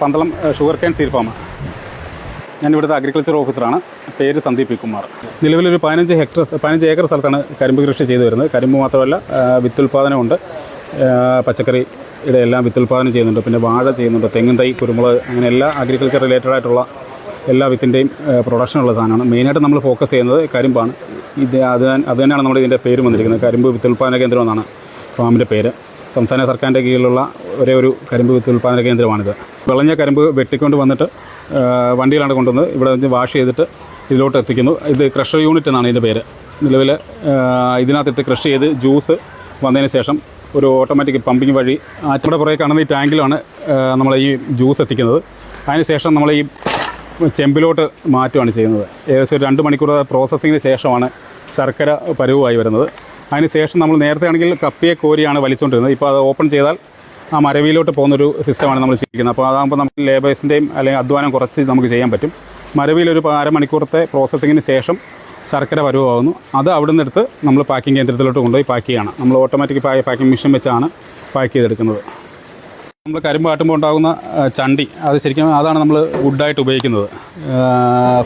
Pandalam sugar cane seed farm ഞാൻ ഇവിടുത്തെ agriculture ഓഫീസറാണ് പേര് സന്ദീപ് പി. കുമാർ. നിലവിലൊരു പതിനഞ്ച് ഹെക്ടർ പതിനഞ്ച് ഏക്കർ സ്ഥലത്താണ് കരിമ്പ് കൃഷി ചെയ്തു വരുന്നത്. കരിമ്പ് മാത്രമല്ല വിത്തുൽപാദനമുണ്ട് പച്ചക്കറി പച്ചക്കറിയുടെ എല്ലാം വിത്തുൽപാദനം ചെയ്യുന്നുണ്ട്. പിന്നെ വാഴ ചെയ്യുന്നുണ്ട് തെങ്ങും തൈ കുരുമുളക് അങ്ങനെ എല്ലാ അഗ്രികൾച്ചർ റിലേറ്റഡ് ആയിട്ടുള്ള എല്ലാ വിത്തിന്റെയും പ്രൊഡക്ഷനുള്ള സാധനമാണ്. മെയിനായിട്ട് നമ്മൾ ഫോക്കസ് ചെയ്യുന്നത് കരിമ്പാണ്. ഇത് അത് അത് തന്നെയാണ് നമ്മുടെ ഇതിന്റെ പേര് വന്നിരിക്കുന്നത്. കരിമ്പ് വിത്തുൽപാദന കേന്ദ്രം എന്നാണ് ഫാമിന്റെ പേര്. സംസ്ഥാന സർക്കാരിന്റെ കീഴിലുള്ള ഒരേ ഒരു കരിമ്പ് വിത്ത് ഉൽപ്പാദന കേന്ദ്രമാണിത്. വിളഞ്ഞ കരിമ്പ് വെട്ടിക്കൊണ്ട് വന്നിട്ട് വണ്ടിയിലാണ് കൊണ്ടുവന്ന് ഇവിടെ വെച്ച് വാഷ് ചെയ്തിട്ട് ഇതിലോട്ട് എത്തിക്കുന്നു. ഇത് ക്രഷർ യൂണിറ്റ് എന്നാണ് ഇതിന്റെ പേര്. നിലവിൽ ഇതിനകത്തിട്ട് ക്രഷ് ചെയ്ത് ജ്യൂസ് വന്നതിന് ശേഷം ഒരു ഓട്ടോമാറ്റിക് പമ്പിങ് വഴി ആറ്റിയുടെ പുറകെ കാണുന്ന ഈ ടാങ്കിലാണ് നമ്മൾ ഈ ജ്യൂസ് എത്തിക്കുന്നത്. അതിനുശേഷം നമ്മൾ ഈ ചെമ്പിലോട്ട് മാറ്റുകയാണ് ചെയ്യുന്നത്. ഏകദേശം ഒരു രണ്ട് മണിക്കൂർ പ്രോസസ്സിങ്ങിന് ശേഷമാണ് ശർക്കര പരുവായി വരുന്നത്. അതിന് ശേഷം നമ്മൾ നേരത്തെ ആണെങ്കിൽ കപ്പിയെ കോരിയാണ് വലിച്ചുകൊണ്ടിരുന്നത് ഇപ്പോൾ അത് ഓപ്പൺ ചെയ്താൽ ആ മരവിയിലോട്ട് പോകുന്നൊരു സിസ്റ്റമാണ് നമ്മൾ ചെയ്യുന്നത് അപ്പോൾ അതാകുമ്പോൾ നമുക്ക് ലേബേഴ്സിന്റെയും അല്ലെങ്കിൽ അധ്വാനം കുറച്ച് നമുക്ക് ചെയ്യാൻ പറ്റും. മരവിയിൽ ഒരു അരമണിക്കൂറത്തെ പ്രോസസ്സിങ്ങിന് ശേഷം ശർക്കര പരുവാകുന്നു. അത് അവിടെ നിന്ന് എടുത്ത് നമ്മൾ പാക്കിംഗ് കേന്ദ്രത്തിലോട്ട് കൊണ്ടുപോയി പാക്ക് ചെയ്യണം. നമ്മൾ ഓട്ടോമാറ്റിക് പാക്കിംഗ് മെഷീൻ വെച്ചാണ് പാക്ക് ചെയ്തെടുക്കുന്നത്. നമ്മൾ കരിമ്പ് കാട്ടുമ്പോൾ ഉണ്ടാകുന്ന ചണ്ടി. അത് ശരിക്കും അതാണ് നമ്മൾ വുഡായിട്ട് ഉപയോഗിക്കുന്നത്.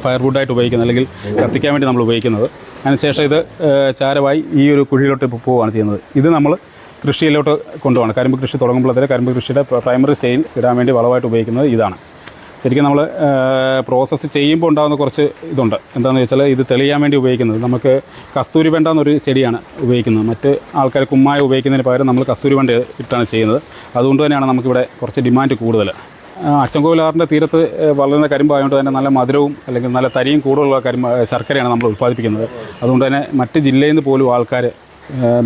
ഫയർ വുഡായിട്ട് ഉപയോഗിക്കുന്നത് അല്ലെങ്കിൽ കത്തിക്കാൻ വേണ്ടി നമ്മൾ ഉപയോഗിക്കുന്നത്. അതിനുശേഷം ഇത് ചാരമായി ഈ ഒരു കുഴിയിലോട്ട് പോവുകയാണ് ചെയ്യുന്നത്. ഇത് നമ്മൾ കൃഷിയിലോട്ട് കൊണ്ടുപോകണം കരിമ്പ് കൃഷി തുടങ്ങുമ്പോഴത്തേക്ക് കരിമ്പ് കൃഷിയുടെ പ്രൈമറി സെയിൽ ഇടാൻ വേണ്ടി വളമായിട്ട് ഉപയോഗിക്കുന്നത് ഇതാണ്. ശരിക്കും നമ്മൾ പ്രോസസ്സ് ചെയ്യുമ്പോൾ ഉണ്ടാകുന്ന കുറച്ച് ഇതുണ്ട്. എന്താണെന്ന് വെച്ചാൽ ഇത് തെളിയാൻ വേണ്ടി ഉപയോഗിക്കുന്നത്. നമുക്ക് കസ്തൂരി വെണ്ട എന്നൊരു ചെടിയാണ് ഉപയോഗിക്കുന്നത്. മറ്റ് ആൾക്കാർ കുമ്മായ ഉപയോഗിക്കുന്നതിന് പകരം നമ്മൾ കസ്തൂരി വെണ്ട ഇട്ടാണ് ചെയ്യുന്നത്. അതുകൊണ്ട് തന്നെയാണ് നമുക്കിവിടെ കുറച്ച് ഡിമാൻഡ് കൂടുതൽ അച്ചൻകോവിലാറിന്റെ തീരത്ത് വളരുന്ന കരിമ്പായതുകൊണ്ട് തന്നെ നല്ല മധുരവും അല്ലെങ്കിൽ നല്ല തരിയും കൂടുതലുള്ള കരിമ്പ് ശർക്കരയാണ് നമ്മൾ ഉൽപ്പാദിപ്പിക്കുന്നത്. അതുകൊണ്ട് തന്നെ മറ്റ് ജില്ലയിൽ നിന്ന് പോലും ആൾക്കാർ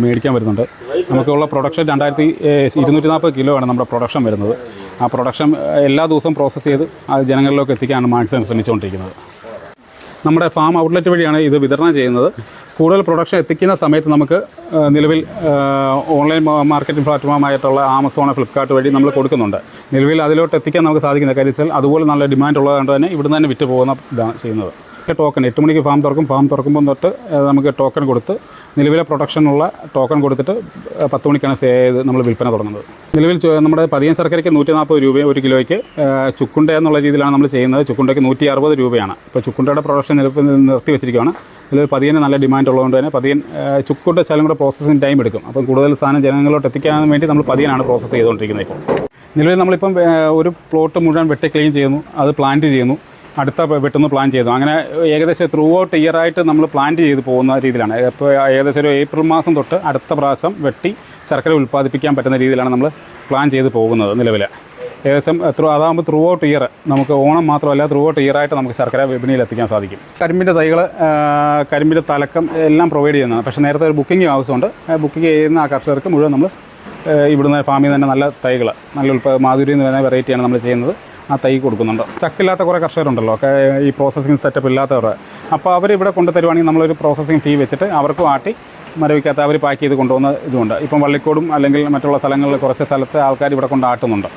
മേടിക്കാൻ വരുന്നുണ്ട്. നമുക്കുള്ള പ്രൊഡക്ഷൻ രണ്ടായിരത്തി ഇരുന്നൂറ്റി നാൽപ്പത് കിലോ ആണ് നമ്മുടെ പ്രൊഡക്ഷൻ വരുന്നത്. ആ പ്രൊഡക്ഷൻ എല്ലാ ദിവസവും പ്രോസസ്സ് ചെയ്ത് അത് ജനങ്ങളിലേക്ക് എത്തിക്കാനാണ് മാക്സിമം ശ്രമിച്ചുകൊണ്ടിരിക്കുന്നത്. നമ്മുടെ ഫാം ഔട്ട്ലെറ്റ് വഴിയാണ് ഇത് വിതരണം ചെയ്യുന്നത്. കൂടുതൽ പ്രൊഡക്ഷൻ എത്തിക്കുന്ന സമയത്ത് നമുക്ക് നിലവിൽ ഓൺലൈൻ മാർക്കറ്റിംഗ് പ്ലാറ്റ്ഫോമായിട്ടുള്ള ആമസോൺ ഫ്ലിപ്കാർട്ട് വഴി നമ്മൾ കൊടുക്കുന്നുണ്ട്. നിലവിൽ അതിലോട്ട് എത്തിക്കാൻ നമുക്ക് സാധിക്കുന്ന കാര്യത്തിൽ അതുപോലെ നല്ല ഡിമാൻഡ് ഉള്ളതുകൊണ്ട് തന്നെ ഇവിടുന്ന് തന്നെ വിറ്റ് പോകുന്ന ഇതാണ് ചെയ്യുന്നത്. ടോക്കൺ എട്ട് മണിക്ക് ഫാം തുറക്കും. ഫാം തുറക്കുമ്പോൾ തൊട്ട് നമുക്ക് ടോക്കൺ കൊടുത്ത് നിലവിലെ പ്രൊഡക്ഷനുള്ള ടോക്കൺ കൊടുത്തിട്ട് പത്ത് മണിക്കാണ് സേ നമ്മൾ വിൽപ്പന തുടങ്ങുന്നത്. നിലവിൽ നമ്മുടെ പതിയൻ ശർക്കരയ്ക്ക് നൂറ്റി നാൽപ്പത് രൂപ ഒരു കിലോയ്ക്ക് ചുക്കുണ്ട എന്നുള്ള രീതിയിലാണ് നമ്മൾ ചെയ്യുന്നത്. ചുക്കുണ്ടയ്ക്ക് നൂറ്റി അറുപത് രൂപയാണ്. ഇപ്പോൾ ചുക്കുണ്ടയുടെ പ്രൊഡക്ഷൻ നിലവിൽ നിർത്തി വെച്ചിരിക്കുകയാണ്. ഇതിൽ പതിയന് നല്ല ഡിമാൻഡ് ഉള്ളതുകൊണ്ട് തന്നെ പതിയൻ ചുക്കുണ്ട ശാലം കൂടെ പ്രോസസ്സിങ് ടൈം എടുക്കും. അപ്പം കൂടുതൽ സാധനം ജനങ്ങളിലോട്ട് എത്തിക്കാൻ വേണ്ടി നമ്മൾ പതിയനാണ് പ്രോസസ്സ് ചെയ്തുകൊണ്ടിരിക്കുന്നത് ഇപ്പോൾ. നിലവിൽ നമ്മളിപ്പം ഒരു പ്ലോട്ട് മുഴുവൻ വെട്ടി ക്ലീൻ ചെയ്യുന്നു. അത് പ്ലാന്റ് ചെയ്യുന്നു. അടുത്ത വെട്ടുന്ന പ്ലാൻ ചെയ്തു. അങ്ങനെ ഏകദേശം ത്രൂ ഔട്ട് ഇയർ ആയിട്ട് നമ്മൾ പ്ലാൻ ചെയ്ത് പോകുന്ന രീതിയിലാണ്. ഇപ്പോൾ ഏകദേശം ഒരു ഏപ്രിൽ മാസം തൊട്ട് അടുത്ത പ്രാവശ്യം വെട്ടി ശർക്കര ഉൽപ്പാദിപ്പിക്കാൻ പറ്റുന്ന രീതിയിലാണ് നമ്മൾ പ്ലാൻ ചെയ്ത് പോകുന്നത് നിലവിൽ ഏകദേശം ത്രൂ അതാകുമ്പോൾ ത്രൂ ഔട്ട് ഇയർ നമുക്ക് ഓണം മാത്രമല്ല ത്രൂ ഔട്ട് ഇയർ ആയിട്ട് നമുക്ക് ശർക്കര വിപണിയിൽ എത്തിക്കാൻ സാധിക്കും. കരിമ്പിന്റെ തൈകൾ കരിമ്പിന്റെ തലക്കം എല്ലാം പ്രൊവൈഡ് ചെയ്യുന്നതാണ്. പക്ഷേ നേരത്തെ ഒരു ബുക്കിംഗ് ആവശ്യമുണ്ട്. ബുക്കിംഗ് ചെയ്യുന്ന ആ കർഷകർക്ക് മുഴുവൻ നമ്മൾ ഇവിടുന്ന് ഫാമിൽ തന്നെ നല്ല തൈകൾ നല്ല ഉൽപ്പ മാധുരി എന്ന് പറയുന്ന വെറൈറ്റിയാണ് നമ്മൾ ചെയ്യുന്നത്. ആ തൈ കൊടുക്കുന്നുണ്ട്. ചക്കില്ലാത്ത കുറേ കർഷകരുണ്ടല്ലോ ഒക്കെ ഈ പ്രോസസ്സിങ് സെറ്റപ്പ് ഇല്ലാത്തവർ അപ്പോൾ അവർ ഇവിടെ കൊണ്ടു തരുവാണെങ്കിൽ നമ്മളൊരു പ്രോസസ്സിങ് ഫീ വെച്ചിട്ട് അവർക്ക് ആട്ടി മരവിക്കാത്ത അവർ പാക്ക് ചെയ്ത് കൊണ്ടുപോകുന്ന ഇതുണ്ട്. ഇപ്പം വള്ളിക്കോടും അല്ലെങ്കിൽ മറ്റുള്ള സ്ഥലങ്ങളിൽ കുറച്ച് സ്ഥലത്ത് ആൾക്കാർ ഇവിടെ കൊണ്ട് ആട്ടുന്നുണ്ട്.